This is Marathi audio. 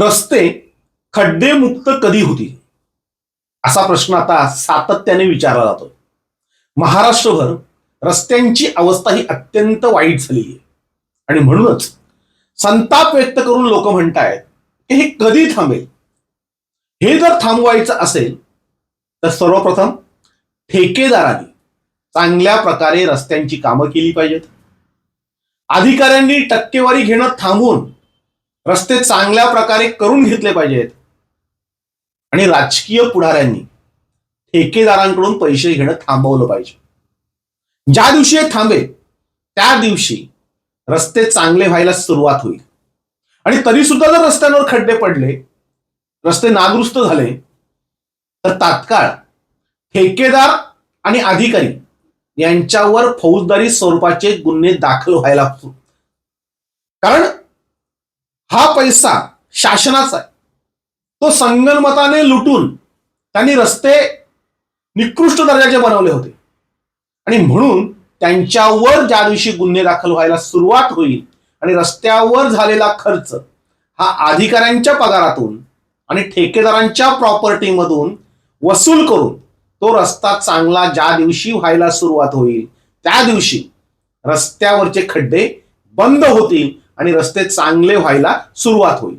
रस्ते खड्डेमुक्त कधी होतील? असा प्रश्न आता सातत्याने विचारला जातो महाराष्ट्रभर रस्त्यांची अवस्था ही अत्यंत वाईट झाली आहे आणि म्हणूनच संताप व्यक्त करून लोक म्हणतायत की हे कधी थांबेल? हे जर थांबवायचं असेल तर सर्वप्रथम ठेकेदारांनी चांगल्या प्रकारे रस्त्यांची कामं केली पाहिजेत. अधिकाऱ्यांनी टक्केवारी घेणं थांबवून रस्ते चांगल्या प्रकारे करून घेतले पाहिजेत. आणि राजकीय पुढाऱ्यांनी ठेकेदारांकडून पैसे घेणं थांबवलं पाहिजे. ज्या दिवशी हे थांबेल त्या दिवशी रस्ते चांगले व्हायला सुरुवात होईल. आणि तरी सुद्धा जर रस्त्यांवर खड्डे पडले रस्ते नादुरुस्त झाले तर तात्काळ ठेकेदार आणि अधिकारी यांच्यावर फौजदारी स्वरूपाचे गुन्हे दाखल व्हायला कारण हा पैसा शासनाचा आहे. तो संगणमताने लुटून त्यांनी रस्ते निकृष्ट दर्जाचे बनवले होते. आणि म्हणून त्यांच्यावर ज्या दिवशी गुन्हे दाखल व्हायला सुरुवात होईल आणि रस्त्यावर झालेला खर्च हा अधिकाऱ्यांच्या पगारातून आणि ठेकेदारांच्या प्रॉपर्टीमधून वसूल करून तो रस्ता चांगला ज्या दिवशी व्हायला सुरुवात होईल त्या दिवशी रस्त्यावरचे खड्डे बंद होतील आणि रस्ते चांगले व्हायला सुरुवात होईल.